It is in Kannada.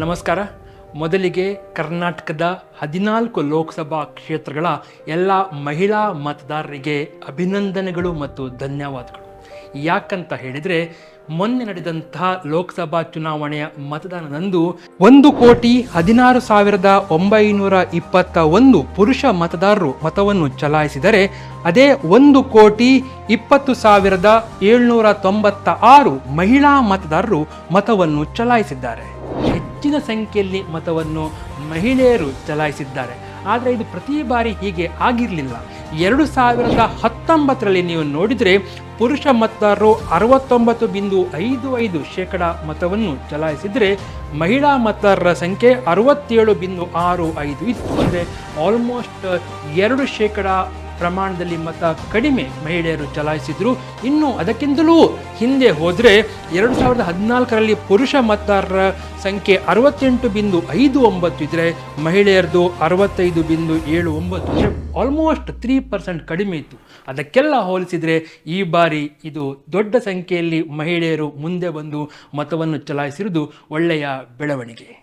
ನಮಸ್ಕಾರ. ಮೊದಲಿಗೆ ಕರ್ನಾಟಕದ ಹದಿನಾಲ್ಕು ಲೋಕಸಭಾ ಕ್ಷೇತ್ರಗಳ ಎಲ್ಲ ಮಹಿಳಾ ಮತದಾರರಿಗೆ ಅಭಿನಂದನೆಗಳು ಮತ್ತು ಧನ್ಯವಾದಗಳು. ಯಾಕಂತ ಹೇಳಿದರೆ, ಮೊನ್ನೆ ನಡೆದಂತಹ ಲೋಕಸಭಾ ಚುನಾವಣೆಯ ಮತದಾನದಂದು ಒಂದು ಕೋಟಿ ಹದಿನಾರು ಸಾವಿರದ ಒಂಬೈನೂರ ಇಪ್ಪತ್ತ ಒಂದು ಪುರುಷ ಮತದಾರರು ಮತವನ್ನು ಚಲಾಯಿಸಿದರೆ, ಅದೇ ಒಂದು ಕೋಟಿ ಇಪ್ಪತ್ತು ಸಾವಿರದ ಏಳ್ನೂರ ತೊಂಬತ್ತ ಆರು ಮಹಿಳಾ ಮತದಾರರು ಮತವನ್ನು ಚಲಾಯಿಸಿದ್ದಾರೆ. ಹೆಚ್ಚಿನ ಸಂಖ್ಯೆಯಲ್ಲಿ ಮತವನ್ನು ಮಹಿಳೆಯರು ಚಲಾಯಿಸಿದ್ದಾರೆ. ಆದರೆ ಇದು ಪ್ರತಿ ಬಾರಿ ಹೀಗೆ ಆಗಿರಲಿಲ್ಲ. ಎರಡು ಸಾವಿರದ ಹತ್ತೊಂಬತ್ತರಲ್ಲಿ ನೀವು ನೋಡಿದರೆ ಪುರುಷ ಮತದಾರರು ಅರವತ್ತೊಂಬತ್ತು ಬಿಂದು ಐದು ಐದು ಶೇಕಡ ಮತವನ್ನು ಚಲಾಯಿಸಿದರೆ ಮಹಿಳಾ ಮತದಾರರ ಸಂಖ್ಯೆ ಅರವತ್ತೇಳು ಬಿಂದು ಆರು ಐದು ಇತ್ತು. ಅಂದರೆ ಆಲ್ಮೋಸ್ಟ್ ಎರಡು ಶೇಕಡ ಪ್ರಮಾಣದಲ್ಲಿ ಮತ ಕಡಿಮೆ ಮಹಿಳೆಯರು ಚಲಾಯಿಸಿದ್ರು. ಇನ್ನು ಅದಕ್ಕಿಂತಲೂ ಹಿಂದೆ ಹೋದರೆ ಎರಡು ಸಾವಿರದ ಹದಿನಾಲ್ಕರಲ್ಲಿ ಪುರುಷ ಮತದಾರರ ಸಂಖ್ಯೆ ಅರವತ್ತೆಂಟು ಬಿಂದು ಐದು ಒಂಬತ್ತು ಇದ್ದರೆ ಮಹಿಳೆಯರದು ಅರವತ್ತೈದು ಬಿಂದು ಏಳು ಒಂಬತ್ತು ಆಲ್ಮೋಸ್ಟ್ ತ್ರೀ ಪರ್ಸೆಂಟ್ ಕಡಿಮೆ ಇತ್ತು. ಅದಕ್ಕೆಲ್ಲ ಹೋಲಿಸಿದರೆ ಈ ಬಾರಿ ಇದು ದೊಡ್ಡ ಸಂಖ್ಯೆಯಲ್ಲಿ ಮಹಿಳೆಯರು ಮುಂದೆ ಬಂದು ಮತವನ್ನು ಚಲಾಯಿಸಿರುವುದು ಒಳ್ಳೆಯ ಬೆಳವಣಿಗೆ.